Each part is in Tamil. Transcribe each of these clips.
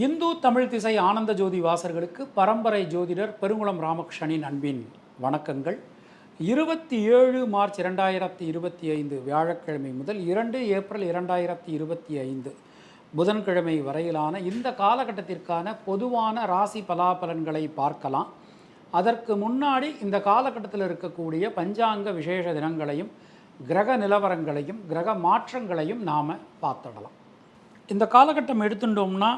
இந்து தமிழ் திசை ஆனந்த ஜோதி வாசர்களுக்கு பரம்பரை ஜோதிடர் பெருங்குளம் ராமகிருஷ்ணனின் அன்பின் வணக்கங்கள். இருபத்தி ஏழு மார்ச் இரண்டாயிரத்தி இருபத்தி ஐந்து வியாழக்கிழமை முதல் இரண்டு ஏப்ரல் இரண்டாயிரத்தி இருபத்தி ஐந்து புதன்கிழமை வரையிலான இந்த காலகட்டத்திற்கான பொதுவான ராசி பலாபலன்களை பார்க்கலாம். அதற்கு முன்னாடி இந்த காலகட்டத்தில் இருக்கக்கூடிய பஞ்சாங்க விசேஷ தினங்களையும் கிரக நிலவரங்களையும் கிரக மாற்றங்களையும் நாம் பார்த்துடலாம். இந்த காலகட்டம் எடுத்துட்டோம்னா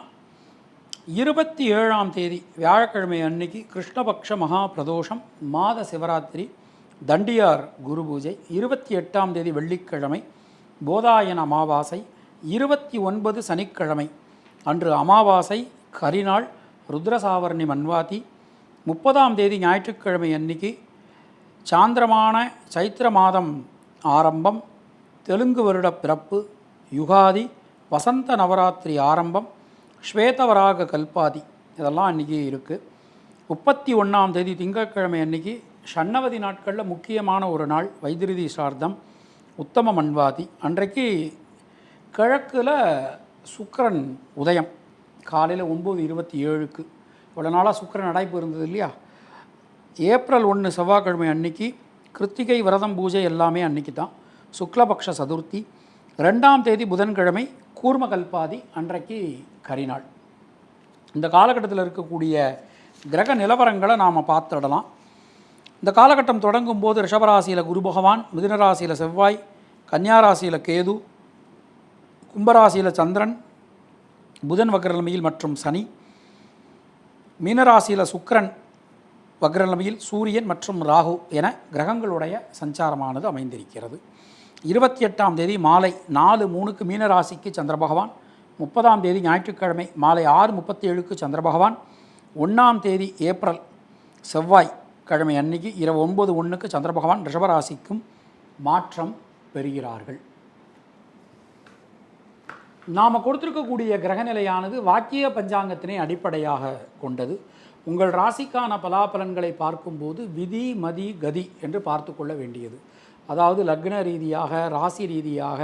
இருபத்தி ஏழாம் தேதி வியாழக்கிழமை அன்னைக்கு கிருஷ்ணபக்ஷ மகா பிரதோஷம் மாத சிவராத்திரி தண்டியார் குரு பூஜை இருபத்தி எட்டாம் தேதி வெள்ளிக்கிழமை போதாயன அமாவாசை இருபத்தி ஒன்பது சனிக்கிழமை அன்று அமாவாசை கரிநாள் ருத்ரசாவர்ணி மன்வாதி முப்பதாம் தேதி ஞாயிற்றுக்கிழமை அன்னைக்கு சாந்திரமான சைத்திர மாதம் ஆரம்பம் தெலுங்கு வருட பிறப்பு யுகாதி வசந்த நவராத்திரி ஆரம்பம் ஸ்வேதவராக கல்பாதி. இதெல்லாம் அன்றைக்கி இருக்குது முப்பத்தி ஒன்றாம் தேதி திங்கட்கிழமை அன்னைக்கு ஷண்ணவதி நாட்களில் முக்கியமான ஒரு நாள் வைத்திருதி சார்த்தம் உத்தம மண்வாதி அன்றைக்கு கிழக்கில் சுக்கரன் உதயம் காலையில் ஒம்பது இருபத்தி ஏழுக்கு. இவ்வளோ நாளாக சுக்கரன் அடைப்பு இருந்தது இல்லையா? ஏப்ரல் ஒன்று செவ்வாய்க்கிழமை அன்னைக்கு கிருத்திகை விரதம் பூஜை எல்லாமே அன்னைக்கு தான் சுக்லபக்ஷ சதுர்த்தி. ரெண்டாம் தேதி புதன்கிழமை கூர்மகல்பாதி அன்றைக்கு கரிநாள். இந்த காலகட்டத்தில் இருக்கக்கூடிய கிரக நிலவரங்களை நாம் பார்த்துடலாம். இந்த காலகட்டம் தொடங்கும் போது ரிஷபராசியில் குரு பகவான் மிதுனராசியில் செவ்வாய் கன்னியாராசியில் கேது கும்பராசியில் சந்திரன் புதன் வக்ரநிலைமையில் மற்றும் சனி மீனராசியில் சுக்கரன் வக்ரநிலைமையில் சூரியன் மற்றும் ராகு என கிரகங்களுடைய சஞ்சாரமானது அமைந்திருக்கிறது. இருபத்தி எட்டாம் தேதி மாலை நாலு மூணுக்கு மீனராசிக்கு சந்திர பகவான் முப்பதாம் தேதி ஞாயிற்றுக்கிழமை மாலை ஆறு முப்பத்தி ஏழுக்கு சந்திர பகவான் ஒன்றாம் தேதி ஏப்ரல் செவ்வாய் கிழமை அன்னைக்கு இரவு ஒன்பது ஒன்றுக்கு சந்திர பகவான் ரிஷபராசிக்கும் மாற்றம் பெறுகிறார்கள். நாம் கொடுத்துருக்கக்கூடிய கிரகநிலையானது வாக்கிய பஞ்சாங்கத்தினை அடிப்படையாக கொண்டது. உங்கள் ராசிக்கான பலாபலன்களை பார்க்கும்போது விதி மதி கதி என்று பார்த்து கொள்ள வேண்டியது. அதாவது லக்ன ரீதியாக ராசி ரீதியாக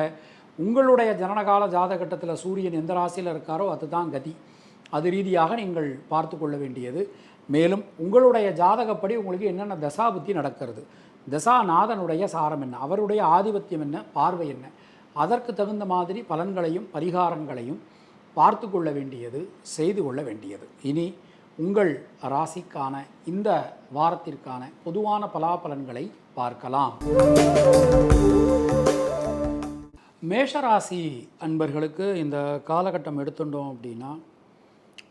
உங்களுடைய ஜனனகால ஜாதகட்டத்தில் சூரியன் எந்த ராசியில் இருக்காரோ அதுதான் கதி. அது ரீதியாக நீங்கள் பார்த்து கொள்ள வேண்டியது. மேலும் உங்களுடைய ஜாதகப்படி உங்களுக்கு என்னென்ன தசாபுத்தி நடக்கிறது? தசாநாதனுடைய சாரம் என்ன? அவருடைய ஆதிபத்தியம் என்ன? பார்வை என்ன? அதற்கு தகுந்த மாதிரி பலன்களையும் பரிகாரங்களையும் பார்த்து கொள்ள வேண்டியது செய்து கொள்ள வேண்டியது. இனி உங்கள் ராசிக்கான இந்த வாரத்திற்கான பொதுவான பலாபலன்களை பார்க்கலாம். மேஷராசி அன்பர்களுக்கு இந்த காலகட்டம் எடுத்துட்டோம் அப்படின்னா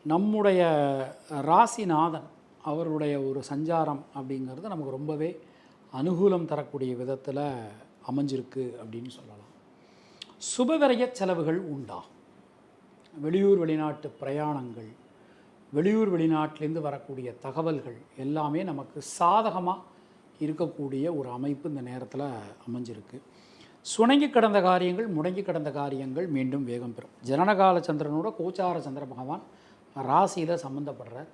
நம்முடைய ராசிநாதன் அவருடைய ஒரு சஞ்சாரம் அப்படிங்கிறது நமக்கு ரொம்பவே அனுகூலம் தரக்கூடிய விதத்தில் அமைஞ்சிருக்கு அப்படின்னு சொல்லலாம். சுபவிரய செலவுகள் உண்டா? வெளியூர் வெளிநாட்டு பிரயாணங்கள் வெளியூர் வெளிநாட்டிலேருந்து வரக்கூடிய தகவல்கள் எல்லாமே நமக்கு சாதகமாக இருக்கக்கூடிய ஒரு அமைப்பு இந்த நேரத்தில் அமைஞ்சிருக்கு. சுணங்கி கிடந்த காரியங்கள் முடங்கி கிடந்த காரியங்கள் மீண்டும் வேகம் பெறும். ஜனனகால சந்திரனோட கோச்சார சந்திர பகவான் ராசியில் சம்மந்தப்படுறார்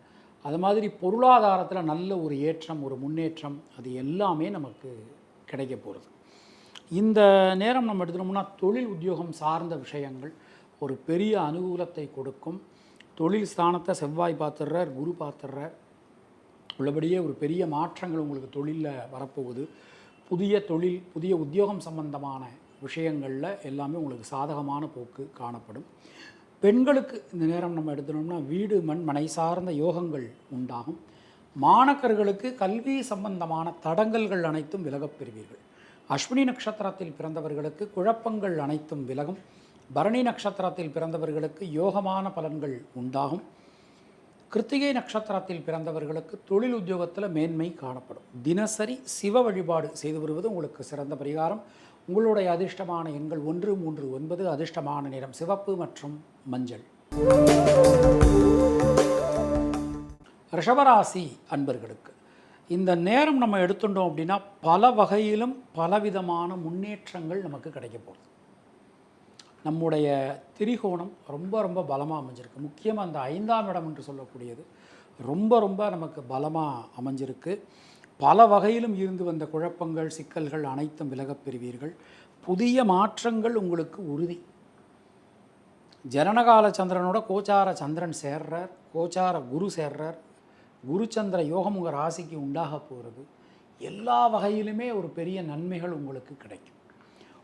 அது மாதிரி பொருளாதாரத்தில் நல்ல ஒரு ஏற்றம் ஒரு முன்னேற்றம் அது எல்லாமே நமக்கு கிடைக்க போகிறது இந்த நேரம் நம்ம எடுத்துனோம்னா தொழில் உத்தியோகம் சார்ந்த விஷயங்கள் ஒரு பெரிய அனுகூலத்தை கொடுக்கும். தொழில் ஸ்தானத்தை செவ்வாய் பார்த்துடுறார் குரு பார்த்துடுறார். உள்ளபடியே ஒரு பெரிய மாற்றங்கள் உங்களுக்கு தொழிலில் வரப்போகுது. புதிய தொழில் புதிய உத்தியோகம் சம்பந்தமான விஷயங்களில் எல்லாமே உங்களுக்கு சாதகமான போக்கு காணப்படும். பெண்களுக்கு இந்த நேரம் நம்ம எடுத்துனோம்னா வீடு மண் மனை சார்ந்த யோகங்கள் உண்டாகும். மாணக்கர்களுக்கு கல்வி சம்பந்தமான தடங்கல்கள் அனைத்தும் விலகப் பெறுவீர்கள். அஸ்வினி நட்சத்திரத்தில் பிறந்தவர்களுக்கு குழப்பங்கள் அனைத்தும் விலகும். பரணி நட்சத்திரத்தில் பிறந்தவர்களுக்கு யோகமான பலன்கள் உண்டாகும். கிருத்திகை நட்சத்திரத்தில் பிறந்தவர்களுக்கு தொழில் உத்தியோகத்தில் மேன்மை காணப்படும். தினசரி சிவ வழிபாடு செய்து வருவது உங்களுக்கு சிறந்த பரிகாரம். உங்களுடைய அதிர்ஷ்டமான எண்கள் ஒன்று மூன்று ஒன்பது அதிர்ஷ்டமான நிறம் சிவப்பு மற்றும் மஞ்சள். ரிஷபராசி அன்பர்களுக்கு இந்த நேரம் நம்ம எடுத்துட்டோம் அப்படின்னா பல வகையிலும் பலவிதமான முன்னேற்றங்கள் நமக்கு கிடைக்க போகுது. நம்முடைய திரிகோணம் ரொம்ப ரொம்ப பலமாக அமைஞ்சிருக்கு. முக்கியமாக அந்த ஐந்தாம் இடம் என்று சொல்லக்கூடியது ரொம்ப ரொம்ப நமக்கு பலமாக அமைஞ்சிருக்கு. பல வகையிலும் இருந்து வந்த குழப்பங்கள் சிக்கல்கள் அனைத்தும் விலகப் பெறுவீர்கள். புதிய மாற்றங்கள் உங்களுக்கு உறுதி. ஜனனகால சந்திரனோட கோச்சார சந்திரன் சேர்றார் கோச்சார குரு சேர்றார். குருச்சந்திர யோகம் உங்கள் ராசிக்கு உண்டாக போகிறது எல்லா வகையிலுமே ஒரு பெரிய நன்மைகள் உங்களுக்கு கிடைக்கும்.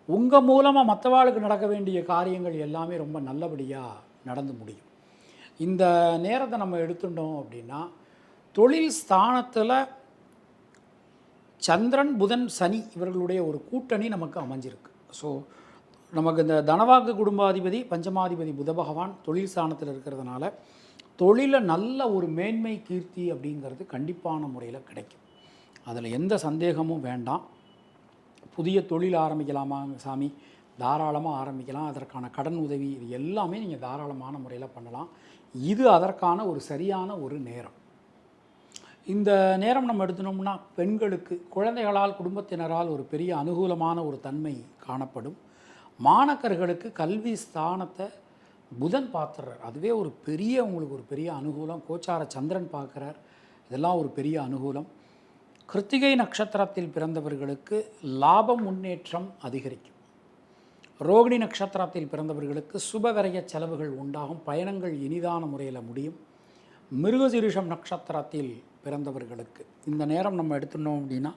உங்கள் மூலமாக மற்றவாளுக்கு நடக்க வேண்டிய காரியங்கள் எல்லாமே ரொம்ப நல்லபடியாக நடந்து முடியும். இந்த நேரத்தை நம்ம எடுத்துட்டோம் அப்படின்னா தொழில் ஸ்தானத்தில் சந்திரன் புதன் சனி இவர்களுடைய ஒரு கூட்டணி நமக்கு அமைஞ்சிருக்கு. ஸோ நமக்கு இந்த தனவாக்கு குடும்பாதிபதி பஞ்சமாதிபதி புத பகவான் தொழில் ஸ்தானத்தில் இருக்கிறதுனால தொழிலை நல்ல ஒரு மேன்மை கீர்த்தி அப்படிங்கிறது கண்டிப்பான முறையில் கிடைக்கும். அதில் எந்த சந்தேகமும் வேண்டாம். புதிய தொழில் ஆரம்பிக்கலாமா சாமி? தாராளமாக ஆரம்பிக்கலாம். அதற்கான கடன் உதவி இது எல்லாமே நீங்கள் தாராளமான முறையில் பண்ணலாம். இது அதற்கான ஒரு சரியான ஒரு நேரம். இந்த நேரம் நம்ம எடுத்தோம்னா பெண்களுக்கு குழந்தைகளால் குடும்பத்தினரால் ஒரு பெரிய அனுகூலமான ஒரு தன்மை காணப்படும். மாணக்கர்களுக்கு கல்வி ஸ்தானத்தை புதன் பார்த்துறார் அதுவே ஒரு பெரிய உங்களுக்கு ஒரு பெரிய அனுகூலம். கோச்சார சந்திரன் பார்க்குறார். இதெல்லாம் ஒரு பெரிய அனுகூலம். கிருத்திகை நட்சத்திரத்தில் பிறந்தவர்களுக்கு லாபம் முன்னேற்றம் அதிகரிக்கும். ரோகிணி நட்சத்திரத்தில் பிறந்தவர்களுக்கு சுபவிரய செலவுகள் உண்டாகும். பயணங்கள் இனிதான முறையில் முடியும். மிருகசிருஷம் நட்சத்திரத்தில் பிறந்தவர்களுக்கு இந்த நேரம் நம்ம எடுத்துட்டோம் அப்படின்னா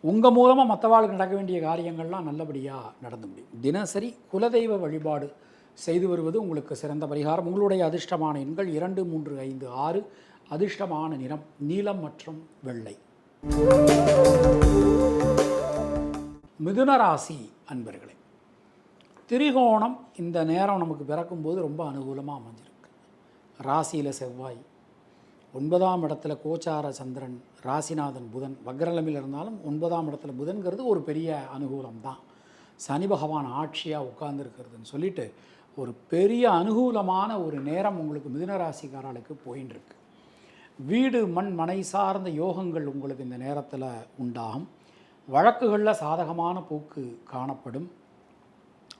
உங்கள் மூலமாக மற்றவாளுக்கு நடக்க வேண்டிய காரியங்கள்லாம் நல்லபடியாக நடந்து முடியும். தினசரி குலதெய்வ வழிபாடு செய்து வருவது உங்களுக்கு சிறந்த பரிகாரம். உங்களுடைய அதிர்ஷ்டமான எண்கள் இரண்டு மூன்று ஐந்து ஆறு. அதிர்ஷ்டமான நிறம் நீலம் மற்றும் வெள்ளை. மிதுன ராசி அன்பர்களே திரிகோணம் இந்த நேரம் நமக்கு பிறக்கும்போது ரொம்ப அனுகூலமாக அமைஞ்சிருக்கு. ராசியில் செவ்வாய் ஒன்பதாம் இடத்துல கோச்சார சந்திரன் ராசிநாதன் புதன் வக்ரலமில் இருந்தாலும் ஒன்பதாம் இடத்துல புதன்கிறது ஒரு பெரிய அனுகூலம் தான் சனி பகவான் ஆட்சியாக உட்கார்ந்துருக்கிறதுன்னு சொல்லிட்டு ஒரு பெரிய அனுகூலமான ஒரு நேரம் உங்களுக்கு மிதுனராசிக்காரர்களுக்கு போயின்னு இருக்கு. வீடு மண் மனை சார்ந்த யோகங்கள் உங்களுக்கு இந்த நேரத்தில் உண்டாகும். வழக்குகளில் சாதகமான போக்கு காணப்படும்.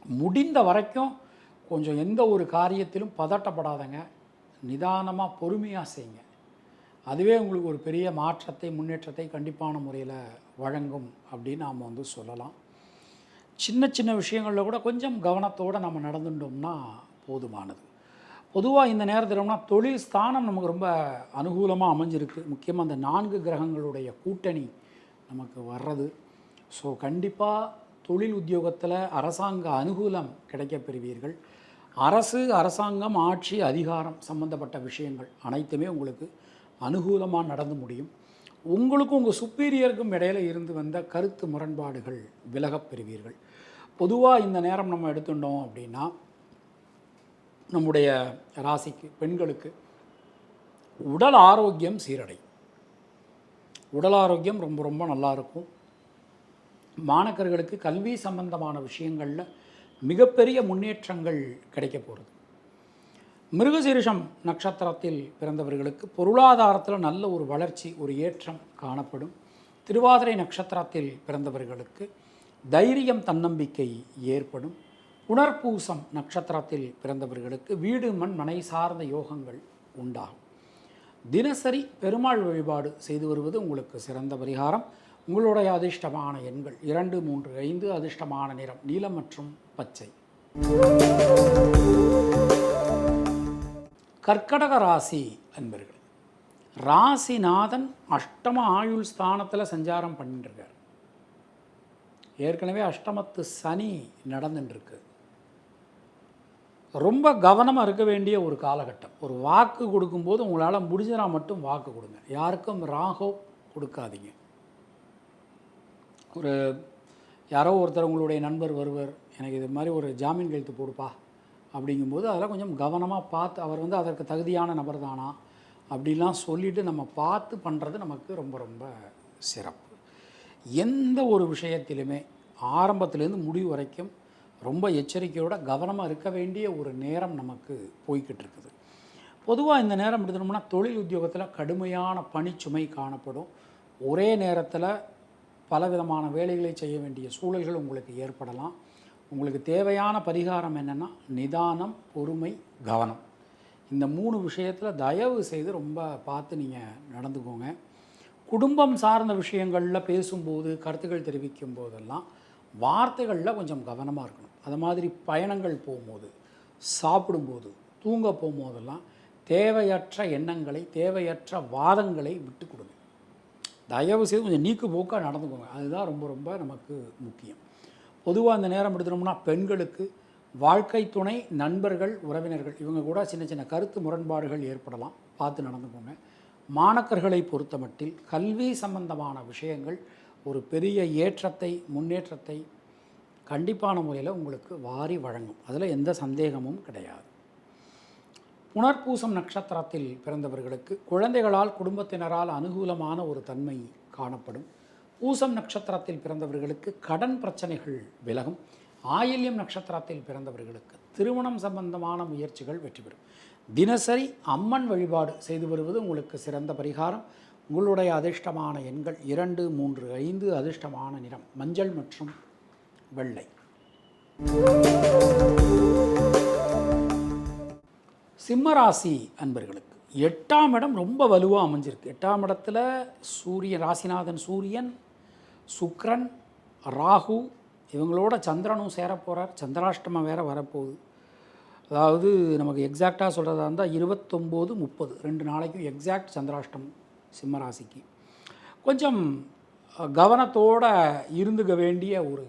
முடிந்த வரைக்கும் கொஞ்சம் எந்த ஒரு காரியத்திலும் பதட்டப்படாதங்க. நிதானமாக பொறுமையாக செய்யுங்க. அதுவே உங்களுக்கு ஒரு பெரிய மாற்றத்தை முன்னேற்றத்தை கண்டிப்பான முறையில் வழங்கும் அப்படின்னு நாம் வந்து சொல்லலாம். சின்ன சின்ன விஷயங்களில் கூட கொஞ்சம் கவனத்தோடு நம்ம நடந்துட்டோம்னா போதுமானது. பொதுவாக இந்த நேரத்தில்னா தொழில் ஸ்தானம் நமக்கு ரொம்ப அனுகூலமாக அமைஞ்சிருக்கு. முக்கியமாக அந்த நான்கு கிரகங்களுடைய கூட்டணி நமக்கு வர்றது. ஸோ கண்டிப்பாக தொழில் உத்தியோகத்தில் அரசாங்க அனுகூலம் கிடைக்கப் பெறுவீர்கள். அரசு அரசாங்கம் ஆட்சி அதிகாரம் சம்பந்தப்பட்ட விஷயங்கள் அனைத்துமே உங்களுக்கு அனுகூலமாக நடந்து முடியும். உங்களுக்கும் உங்கள் சுப்பீரியருக்கும் இடையில் இருந்து வந்த கருத்து முரண்பாடுகள் விலகப் பெறுவீர்கள். பொதுவாக இந்த நேரம் நம்ம எடுத்துட்டோம் அப்படின்னா நம்முடைய ராசிக்கு பெண்களுக்கு உடல் ஆரோக்கியம் சீரடை உடல் ஆரோக்கியம் ரொம்ப ரொம்ப நல்லா இருக்கும். மாணக்கர்களுக்கு கல்வி சம்பந்தமான விஷயங்களில் மிகப்பெரிய முன்னேற்றங்கள் கிடைக்க போகிறது மிருகசீரிஷம் நட்சத்திரத்தில் பிறந்தவர்களுக்கு பொருளாதாரத்தில் நல்ல ஒரு வளர்ச்சி ஒரு ஏற்றம் காணப்படும். திருவாதிரை நட்சத்திரத்தில் பிறந்தவர்களுக்கு தைரியம் தன்னம்பிக்கை ஏற்படும். புனர்பூசம் நட்சத்திரத்தில் பிறந்தவர்களுக்கு வீடு மண் மனை சார்ந்த யோகங்கள் உண்டாகும். தினசரி பெருமாள் வழிபாடு செய்து வருவது உங்களுக்கு சிறந்த பரிகாரம். உங்களுடைய அதிர்ஷ்டமான எண்கள் இரண்டு மூன்று ஐந்து அதிர்ஷ்டமான நிறம் நீலம் மற்றும் பச்சை. கர்க்கடக ராசி அன்பர்கள் ராசிநாதன் அஷ்டம ஆயுள் ஸ்தானத்தில் சஞ்சாரம் பண்ணிட்டுருக்கார் ஏற்கனவே அஷ்டமத்து சனி நடந்துட்டுருக்கு ரொம்ப கவனமாக இருக்க வேண்டிய ஒரு காலகட்டம். ஒரு வாக்கு கொடுக்கும்போது உங்களால் முடிஞ்சனா மட்டும் வாக்கு கொடுங்க. யாருக்கும் ராகோ கொடுக்காதீங்க. ஒரு யாரோ ஒருத்தர் உங்களுடைய நண்பர் வருவர். எனக்கு இது மாதிரி ஒரு ஜாமீன் கையெழுத்து போடுப்பா அப்படிங்கும்போது அதெல்லாம் கொஞ்சம் கவனமாக பார்த்து அவர் வந்து அதற்கு தகுதியான நபர் தானா அப்படிலாம் சொல்லிவிட்டு நம்ம பார்த்து பண்ணுறது நமக்கு ரொம்ப ரொம்ப சிறப்பு. எந்த ஒரு விஷயத்திலுமே ஆரம்பத்துலேருந்து முடிவு வரைக்கும் ரொம்ப எச்சரிக்கையோட கவனமாக இருக்க வேண்டிய ஒரு நேரம் நமக்கு போய்கிட்டு இருக்குது பொதுவாக இந்த நேரம் எடுத்துனோம்னா தொழில் உத்தியோகத்தில் கடுமையான பணிச்சுமை காணப்படும். ஒரே நேரத்தில் பலவிதமான வேலைகளை செய்ய வேண்டிய சூழல்கள் உங்களுக்கு ஏற்படலாம். உங்களுக்கு தேவையான பரிகாரம் என்னென்னா நிதானம் பொறுமை கவனம். இந்த மூணு விஷயத்தில் தயவு செய்து ரொம்ப பார்த்து நீங்கள் நடந்துக்கோங்க. குடும்பம் சார்ந்த விஷயங்களில் பேசும்போது கருத்துக்கள் தெரிவிக்கும் போதெல்லாம் வார்த்தைகளில் கொஞ்சம் கவனமாக இருக்கணும். அது மாதிரி பயணங்கள் போகும்போது சாப்பிடும்போது தூங்க போகும்போதெல்லாம் தேவையற்ற எண்ணங்களை தேவையற்ற வாதங்களை விட்டு கொடுங்க. தயவு செய்து கொஞ்சம் நீக்கு போக்காக நடந்துக்கோங்க. அதுதான் ரொம்ப ரொம்ப நமக்கு முக்கியம். பொதுவாக அந்த நேரம் எடுத்துனோம்னா பெண்களுக்கு வாழ்க்கை துணை நண்பர்கள் உறவினர்கள் இவங்க கூட சின்ன சின்ன கருத்து முரண்பாடுகள் ஏற்படலாம். பார்த்து நடந்துக்கோங்க. மாணக்கர்களை பொறுத்தமட்டில் கல்வி சம்பந்தமான விஷயங்கள் ஒரு பெரிய ஏற்றத்தை முன்னேற்றத்தை கண்டிப்பான முறையில் உங்களுக்கு வாரி வழங்கும். அதில் எந்த சந்தேகமும் கிடையாது. புனர்பூசம் நட்சத்திரத்தில் பிறந்தவர்களுக்கு குழந்தைகளால் குடும்பத்தினரால் அனுகூலமான ஒரு தன்மை காணப்படும். பூசம் நட்சத்திரத்தில் பிறந்தவர்களுக்கு கடன் பிரச்சனைகள் விலகும். ஆயில்யம் நட்சத்திரத்தில் பிறந்தவர்களுக்கு திருமணம் சம்பந்தமான முயற்சிகள் வெற்றி பெறும். தினசரி அம்மன் வழிபாடு செய்து வருவது உங்களுக்கு சிறந்த பரிகாரம். உங்களுடைய அதிர்ஷ்டமான எண்கள் இரண்டு மூன்று ஐந்து அதிர்ஷ்டமான நிறம் மஞ்சள் மற்றும் வெள்ளை. சிம்மராசி அன்பர்களுக்கு எட்டாம் இடம் ரொம்ப வலுவாக அமைஞ்சிருக்கு. எட்டாம் இடத்துல சூரியன் ராசிநாதன் சூரியன் சுக்ரன் ராகு இவங்களோட சந்திரனும் சேரப்போகிறார் சந்திராஷ்டமம் வேற வரப்போகுது. அதாவது நமக்கு எக்ஸாக்டாக சொல்கிறதா இருந்தால் இருபத்தொம்போது முப்பது. ரெண்டு நாளைக்கும் எக்ஸாக்ட் சந்திராஷ்டமம். சிம்மராசிக்கு. கொஞ்சம் கவனத்தோடு இருந்துக்க வேண்டிய ஒரு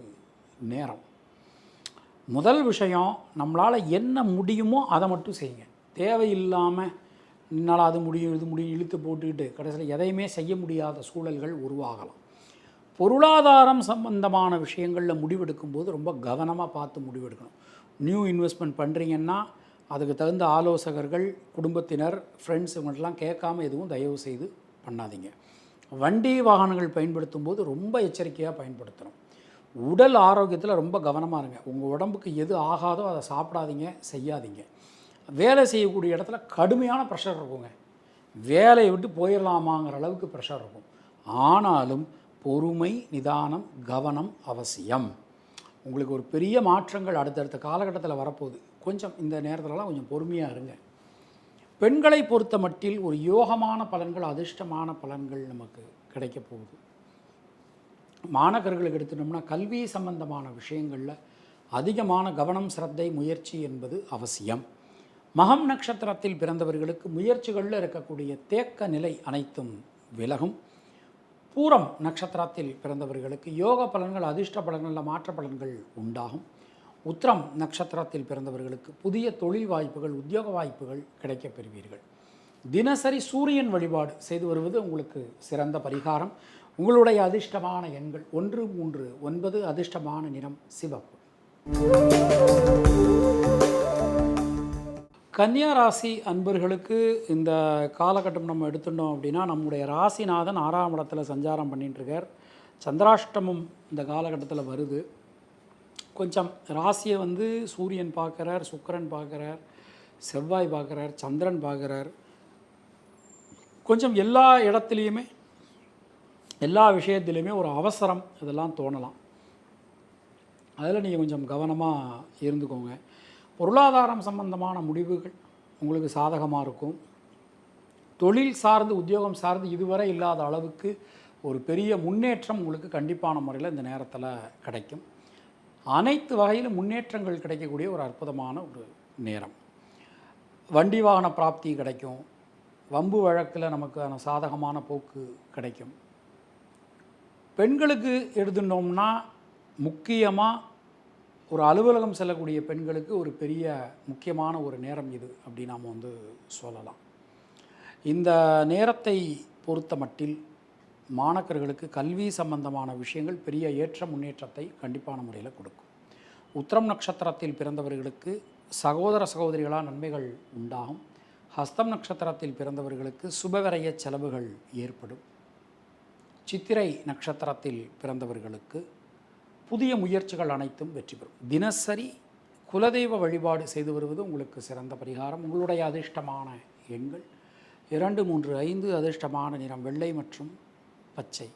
நேரம். முதல் விஷயம் நம்மளால் என்ன முடியுமோ அதை மட்டும் செய்யுங்க. தேவையில்லாமல் என்னால் அது முடியும் இது முடியும் இழுத்து போட்டுக்கிட்டு கடைசியில் எதையுமே செய்ய முடியாத சூழல்கள் உருவாகலாம். பொருளாதாரம் சம்பந்தமான விஷயங்களில் முடிவெடுக்கும்போது ரொம்ப கவனமாக பார்த்து முடிவெடுக்கணும். நியூ இன்வெஸ்ட்மெண்ட் பண்ணுறீங்கன்னா அதுக்கு தகுந்த ஆலோசகர்கள் குடும்பத்தினர் ஃப்ரெண்ட்ஸ் இவங்கள்ட்டலாம் கேட்காம எதுவும் தயவு செய்து பண்ணாதீங்க. வண்டி வாகனங்கள் பயன்படுத்தும் போது ரொம்ப எச்சரிக்கையாக பயன்படுத்தணும். உடல் ஆரோக்கியத்தில் ரொம்ப கவனமாக இருங்க. உங்கள் உடம்புக்கு எது ஆகாதோ அதை சாப்பிடாதீங்க செய்யாதீங்க. வேலை செய்யக்கூடிய இடத்துல கடுமையான ப்ரெஷர் இருக்குங்க. வேலையை விட்டு போயிடலாமாங்கிற அளவுக்கு ப்ரெஷர் இருக்கும். ஆனாலும் பொறுமை நிதானம் கவனம் அவசியம். உங்களுக்கு ஒரு பெரிய மாற்றங்கள் அடுத்தடுத்த காலகட்டத்தில் வரப்போகுது. கொஞ்சம் இந்த நேரத்துலலாம் கொஞ்சம் பொறுமையாக இருங்க. பெண்களை பொறுத்த மட்டில் ஒரு யோகமான பலன்கள் அதிர்ஷ்டமான பலன்கள் நமக்கு கிடைக்க போகுது. மாணவர்களுக்கு எடுத்துட்டோம்னா கல்வி சம்பந்தமான விஷயங்களில் அதிகமான கவனம் சிரத்தை முயற்சி என்பது அவசியம். மகம் நட்சத்திரத்தில் பிறந்தவர்களுக்கு முயற்சிகளில் இருக்கக்கூடிய தேக்க நிலை அனைத்தும் விலகும். பூரம் நட்சத்திரத்தில் பிறந்தவர்களுக்கு யோக பலன்கள் அதிர்ஷ்ட பலன்களில் மாற்ற பலன்கள் உண்டாகும். உத்திரம் நட்சத்திரத்தில் பிறந்தவர்களுக்கு புதிய தொழில் வாய்ப்புகள் உத்தியோக வாய்ப்புகள் கிடைக்கப் பெறுவீர்கள். தினசரி சூரியன் வழிபாடு செய்து வருவது உங்களுக்கு சிறந்த பரிகாரம். உங்களுடைய அதிர்ஷ்டமான எண்கள் ஒன்று மூன்று ஒன்பது அதிர்ஷ்டமான நிறம் சிவப்பு. கன்னியா ராசி அன்பர்களுக்கு இந்த காலகட்டம் நம்ம எடுத்துட்டோம் அப்படின்னா நம்முடைய ராசிநாதன் ஆறாம் இடத்துல சஞ்சாரம் பண்ணிட்டுருக்கார் சந்திராஷ்டமம் இந்த காலகட்டத்தில் வருது. கொஞ்சம் ராசியை வந்து சூரியன் பார்க்குறார் சுக்கரன் பார்க்குறார் செவ்வாய் பார்க்குறார் சந்திரன் பார்க்குறார். கொஞ்சம் எல்லா இடத்துலையுமே எல்லா விஷயத்துலையுமே ஒரு அவசரம் இதெல்லாம் தோணலாம். அதில் நீங்கள் கொஞ்சம் கவனமாக இருந்துக்கோங்க. பொருளாதாரம் சம்பந்தமான முடிவுகள் உங்களுக்கு சாதகமாக இருக்கும். தொழில் சார்ந்து உத்தியோகம் சார்ந்து இதுவரை இல்லாத அளவுக்கு ஒரு பெரிய முன்னேற்றம் உங்களுக்கு கண்டிப்பான முறையில் இந்த நேரத்தில் கிடைக்கும். அனைத்து வகையிலும் முன்னேற்றங்கள் கிடைக்கக்கூடிய ஒரு அற்புதமான ஒரு நேரம். வண்டி வாகன பிராப்தி கிடைக்கும். வம்பு வழக்கில் நமக்கான சாதகமான போக்கு கிடைக்கும். பெண்களுக்கு எழுதுனோம்னா முக்கியமாக ஒரு அலுவலகம் செல்லக்கூடிய பெண்களுக்கு ஒரு பெரிய முக்கியமான ஒரு நேரம் இது அப்படி நாம் வந்து சொல்லலாம். இந்த நேரத்தை பொறுத்த மட்டில் மாணக்கர்களுக்கு கல்வி சம்பந்தமான விஷயங்கள் பெரிய ஏற்ற முன்னேற்றத்தை கண்டிப்பான முறையில் கொடுக்கும். உத்திரம் நட்சத்திரத்தில் பிறந்தவர்களுக்கு சகோதர சகோதரிகளாக நன்மைகள் உண்டாகும். ஹஸ்தம் நட்சத்திரத்தில் பிறந்தவர்களுக்கு சுபவரைய செலவுகள் ஏற்படும். சித்திரை நட்சத்திரத்தில் பிறந்தவர்களுக்கு புதிய முயற்சிகள் அனைத்தும் வெற்றி பெறும். தினசரி குலதெய்வ வழிபாடு செய்து வருவது உங்களுக்கு சிறந்த பரிகாரம். உங்களுடைய அதிர்ஷ்டமான எண்கள் இரண்டு மூன்று ஐந்து அதிர்ஷ்டமான நிறம் வெள்ளை மற்றும் பச்சை.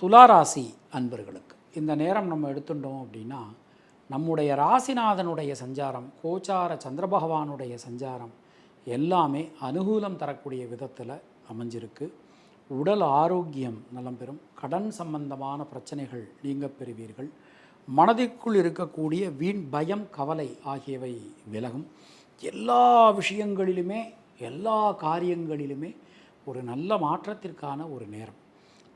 துளாராசி அன்பர்களுக்கு இந்த நேரம் நம்ம எடுத்துட்டோம் அப்படின்னா நம்முடைய ராசிநாதனுடைய சஞ்சாரம் கோச்சார சந்திர பகவானுடைய சஞ்சாரம் எல்லாமே அனுகூலம் தரக்கூடிய விதத்தில் அமைஞ்சிருக்கு. உடல் ஆரோக்கியம் நலம் பெறும். கடன் சம்பந்தமான பிரச்சனைகள் நீங்க பெறுவீர்கள். மனதிற்குள் இருக்கக்கூடிய வீண் பயம் கவலை ஆகியவை விலகும். எல்லா விஷயங்களிலுமே எல்லா காரியங்களிலுமே ஒரு நல்ல மாற்றத்திற்கான ஒரு நேரம்.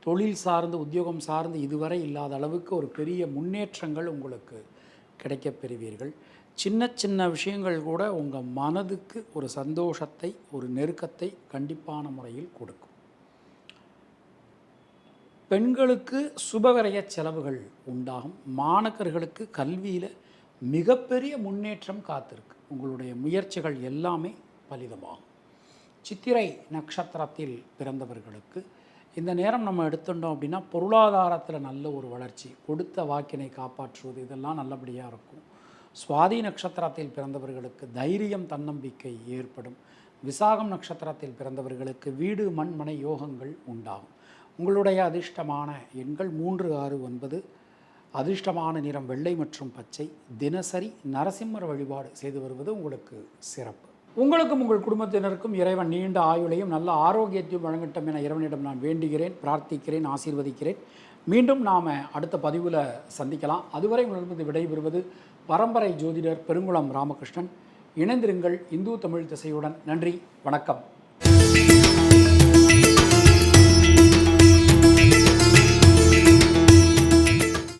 தொழில் சார்ந்து உத்தியோகம் சார்ந்து இதுவரை இல்லாத அளவுக்கு ஒரு பெரிய முன்னேற்றங்கள் உங்களுக்கு கிடைக்கப் பெறுவீர்கள். சின்ன சின்ன விஷயங்கள் கூட உங்கள் மனதுக்கு ஒரு சந்தோஷத்தை ஒரு நெருக்கத்தை கண்டிப்பான முறையில் கொடுக்கும். பெண்களுக்கு சுபவிரய செலவுகள் உண்டாகும். மாணக்கர்களுக்கு கல்வியில் மிகப்பெரிய முன்னேற்றம் காத்திருக்கு. உங்களுடைய முயற்சிகள் எல்லாமே பலிதமாகும். சித்திரை நட்சத்திரத்தில் பிறந்தவர்களுக்கு இந்த நேரம் நம்ம எடுத்துட்டோம் அப்படின்னா பொருளாதாரத்தில் நல்ல ஒரு வளர்ச்சி கொடுத்த வாக்கினை காப்பாற்றுவது இதெல்லாம் நல்லபடியாக இருக்கும். சுவாதி நட்சத்திரத்தில் பிறந்தவர்களுக்கு தைரியம் தன்னம்பிக்கை ஏற்படும். விசாகம் நட்சத்திரத்தில் பிறந்தவர்களுக்கு வீடு மண் மனை யோகங்கள் உண்டாகும். உங்களுடைய அதிர்ஷ்டமான எண்கள் மூன்று ஆறு ஒன்பது. அதிர்ஷ்டமான நிறம் வெள்ளை மற்றும் பச்சை. தினசரி நரசிம்மர் வழிபாடு செய்து வருவது உங்களுக்கு சிறப்பு. உங்களுக்கும் உங்கள் குடும்பத்தினருக்கும் இறைவன் நீண்ட ஆயுளையும் நல்ல ஆரோக்கியத்தையும் வழங்கட்டும் என இறைவனிடம் நான் வேண்டுகிறேன் பிரார்த்திக்கிறேன் ஆசீர்வதிக்கிறேன். மீண்டும் நாம் அடுத்த பதிவில் சந்திக்கலாம். அதுவரை உங்களிடமிருந்து விடைபெறுவது பரம்பரை ஜோதிடர் பெருங்குளம் ராமகிருஷ்ணன். இணைந்திருங்கள் இந்து தமிழ் திசையுடன். நன்றி வணக்கம்.